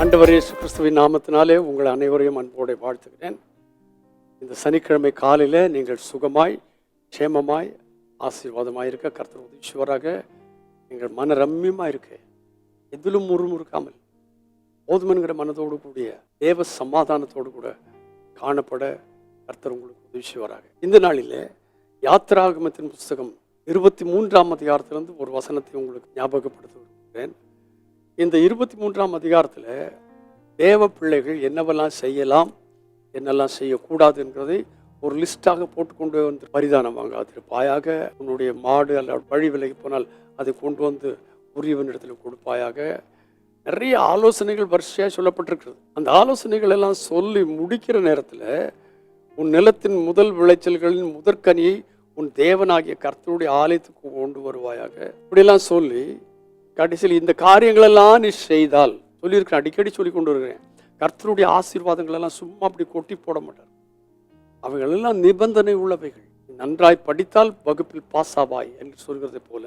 அண்டவர் இயேசு கிறிஸ்துவின் நாமத்தினாலே உங்கள் அனைவரையும் அன்போடு வாழ்த்துகிறேன். இந்த சனிக்கிழமை காலையில் நீங்கள் சுகமாய் க்ஷேமமாய் ஆசீர்வாதமாக இருக்க கர்த்தர் உதவிச்சுவராக நீங்கள் மன ரம்மியமாக இருக்க எதிலும் முறுமுறுக்காமல் போதுமன்கிற மனதோடு கூடிய தேவ சமாதானத்தோடு கூட காணப்பட கர்த்தர் உங்களுக்கு உதவிச்சுவராக. இந்த நாளிலே யாத்திராகமத்தின் புஸ்தகம் இருபத்தி மூன்றாம் அதிகாரத்திலிருந்து ஒரு வசனத்தை உங்களுக்கு ஞாபகப்படுத்த விரும்புகிறேன் இந்த இருபத்தி மூன்றாம் அதிகாரத்தில் தேவ பிள்ளைகள் என்னவெல்லாம் செய்யலாம் என்னெல்லாம் செய்யக்கூடாதுங்கிறதை ஒரு லிஸ்ட்டாக போட்டுக்கொண்டு வந்து பரிதானம் வாங்காதிருப்பாயாக உன்னுடைய மாடு அல்ல வழி விலகி போனால் அதை கொண்டு வந்து உரியவனிடத்தில் கொடுப்பாயாக. நிறைய ஆலோசனைகள் வரிசையாக சொல்லப்பட்டிருக்கிறது. அந்த ஆலோசனைகள் எல்லாம் சொல்லி முடிக்கிற நேரத்தில் உன் நிலத்தின் முதல் விளைச்சல்களின் முதற்கனியை உன் தேவனாகிய கர்த்தருடைய ஆலயத்துக்கு கொண்டு வருவாயாக. இப்படியெல்லாம் சொல்லி கடைசியில் இந்த காரியங்களெல்லாம் நீ செய்தால் சொல்லியிருக்கிறேன் அடிக்கடி சொல்லி கொண்டு வருகிறேன். கர்த்தருடைய ஆசீர்வாதங்கள் எல்லாம் சும்மா அப்படி கொட்டி போட மாட்டார். அவைகளெல்லாம் நிபந்தனை உள்ளவைகள். நன்றாய் படித்தால் வகுப்பில் பாஸ் ஆவாய் என்று சொல்கிறதை போல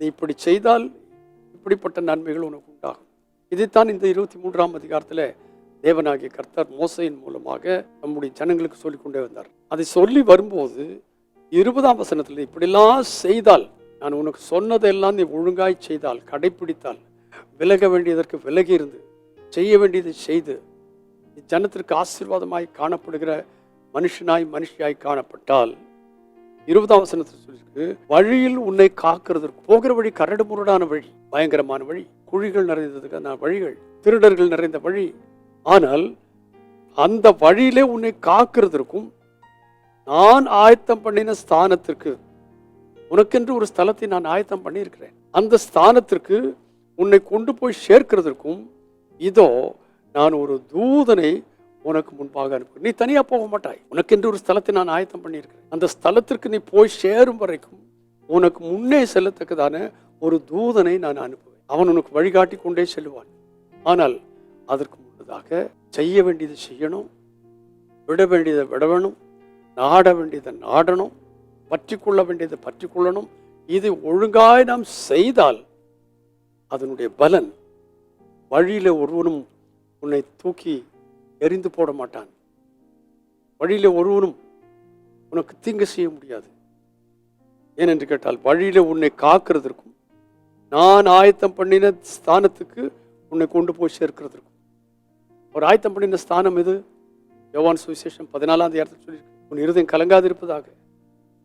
நீ இப்படி செய்தால் இப்படிப்பட்ட நன்மைகள் உனக்கு உண்டாகும். இதைத்தான் இந்த இருபத்தி மூன்றாம் அதிகாரத்தில் தேவனாகிய கர்த்தர் மோசையின் மூலமாக நம்முடைய ஜனங்களுக்கு சொல்லிக் கொண்டே வந்தார். அதை சொல்லி வரும்போது இருபதாம் வசனத்தில் இப்படிலாம் செய்தால் நான் உனக்கு சொன்னதெல்லாம் நீ ஒழுங்காய் செய்தால் கடைப்பிடித்தால் விலக வேண்டியதற்கு விலகி இருந்து செய்ய வேண்டியதை செய்து ஜனத்திற்கு ஆசீர்வாதமாய் காணப்படுகிற மனுஷனாய் மனுஷியாய் காணப்பட்டால் இருபதாம் வசனத்தில் சொல்லியிருக்கு வழியில் உன்னை காக்கிறதற்கு போகிற வழி கரடு முரடான வழி பயங்கரமான வழி குழிகள் நிறைந்ததுக்கான வழிகள் திருடர்கள் நிறைந்த வழி. ஆனால் அந்த வழியிலே உன்னை காக்கிறதற்கும் நான் ஆயத்தம் பண்ணின ஸ்தானத்திற்கு உனக்கென்று ஒரு ஸ்தலத்தை நான் ஆயத்தம் பண்ணியிருக்கிறேன். அந்த ஸ்தானத்திற்கு உன்னை கொண்டு போய் சேர்க்கிறதற்கும் இதோ நான் ஒரு தூதனை உனக்கு முன்பாக அனுப்பு நீ தனியாக போக மாட்டாய். உனக்கென்று ஒரு ஸ்தலத்தை நான் ஆயத்தம் பண்ணியிருக்கிறேன். அந்த ஸ்தலத்திற்கு நீ போய் சேரும் வரைக்கும் உனக்கு முன்னே செல்லத்தக்கதான ஒரு தூதனை நான் அனுப்புவேன். அவன் உனக்கு வழிகாட்டி கொண்டே செல்லுவான். ஆனால் அதற்கு முன்னதாக செய்ய வேண்டியதை செய்யணும் விட வேண்டியதை விட வேணும் நாட வேண்டியதை நாடணும் பற்றி கொள்ள வேண்டியதை பற்றி கொள்ளணும் இது ஒழுங்காய் நாம் செய்தால் அதனுடைய பலன் வழியில் ஒருவனும் உன்னை தூக்கி எரிந்து போட மாட்டான். வழியில் ஒருவனும் உனக்கு தீங்கு செய்ய முடியாது. ஏனென்று கேட்டால் வழியில் உன்னை காக்கிறதற்கும் நான் ஆயத்தம் பண்ணின ஸ்தானத்துக்கு உன்னை கொண்டு போய் சேர்க்கிறதற்கும். ஒரு ஆயத்தம் பண்ணின ஸ்தானம் இது யோவான் சுவிசேஷம் பதினாலாம் அதிகாரத்தில் சொல்லியிருக்கு. உன் இருதயம் கலங்காதிருப்பதாக.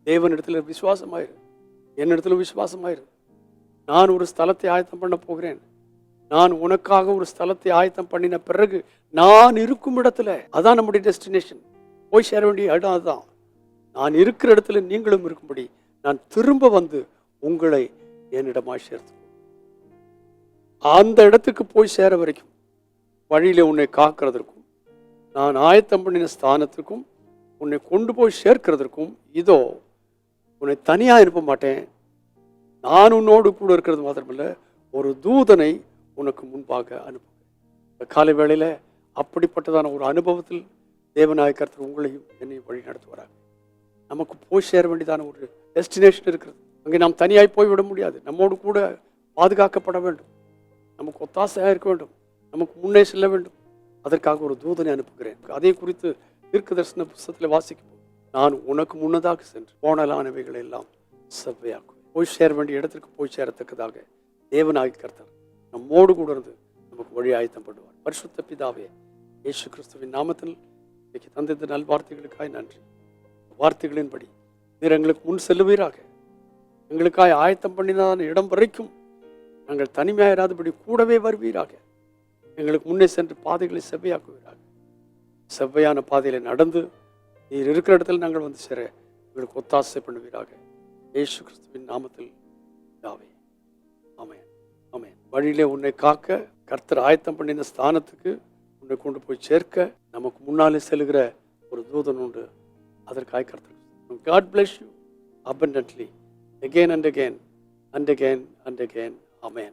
தேவனிடத்தில் விசுவாசமாயிரு. என்னிடத்துல விசுவாசமாயிரு. நான் ஒரு ஸ்தலத்தை ஆயத்தம் பண்ண போகிறேன். நான் உனக்காக ஒரு ஸ்தலத்தை ஆயத்தம் பண்ணின பிறகு நான் இருக்கும் இடத்துல அதான் நம்முடைய டெஸ்டினேஷன் போய் சேர வேண்டிய இடம் அதுதான். நான் இருக்கிற இடத்துல நீங்களும் இருக்கும்படி நான் திரும்ப வந்து உங்களை என்னிடமாய் சேர்த்து அந்த இடத்துக்கு போய் சேர வரைக்கும் வழியில் உன்னை காக்கிறதற்கும் நான் ஆயத்தம் பண்ணின ஸ்தானத்துக்கும் உன்னை கொண்டு போய் சேர்க்கிறதற்கும் இதோ உன்னை தனியாக அனுப்ப மாட்டேன். நான் உன்னோடு கூட இருக்கிறது மாத்திரமில்ல ஒரு தூதனை உனக்கு முன்பாக அனுப்புவேன் காலை வேளையில் அப்படிப்பட்டதான ஒரு அனுபவத்தில் தேவநாய கர்த்தர் உங்களையும் என்னையும் வழி நடத்துவாராங்க நமக்கு போய் சேர வேண்டியதான ஒரு டெஸ்டினேஷன் இருக்கிறது. அங்கே நாம் தனியாய் போய் விட முடியாது. நம்மோடு கூட பாதுகாக்கப்பட வேண்டும். நமக்கு ஒத்தாசையாக இருக்க வேண்டும். நமக்கு முன்னே செல்ல வேண்டும். அதற்காக ஒரு தூதனை அனுப்புகிறேன். அதே குறித்து தீர்க்க தரிசன புஸ்தகத்தில் வாசிக்கும் நான் உனக்கு முன்னதாக சென்று போனலானவைகளை எல்லாம் செவ்வையாக்கும் போய் சேர வேண்டிய இடத்திற்கு போய் சேரத்தக்கதாக தேவனாகி கர்த்தர் நம்மோடு கூட இருந்து நமக்கு வழி ஆயத்தம் பண்ணுவார் பரிசுத்த பிதாவே இயேசு கிறிஸ்துவின் நாமத்தில் இன்னைக்கு தந்த நல்வார்த்தைகளுக்காய் நன்றி. வார்த்தைகளின்படி நீர் எங்களுக்கு முன் செல்லுவீராக. எங்களுக்காய் ஆயத்தம் பண்ணினான இடம் வரைக்கும் நாங்கள் தனிமையாயிராதபடி கூடவே வருவீராக. எங்களுக்கு முன்னே சென்று பாதைகளை செவ்வையாக்குவீராக. செவ்வையான பாதையில் நடந்து நீர் இருக்கிற இடத்துல நாங்கள் வந்து சேர எங்களுக்கு ஒத்தாசை பண்ணுவீராக. ஏசு கிறிஸ்துவின் நாமத்தில் யாவே ஆமையன் ஆமையன் வழியிலே உன்னை காக்க கர்த்தர் ஆயத்தம் பண்ணின ஸ்தானத்துக்கு உன்னை கொண்டு போய் சேர்க்க நமக்கு முன்னாலே செல்கிற ஒரு தூதன் உண்டு. அதற்காக கர்த்தர் God bless you abundantly. Again and again and again and again. Amen.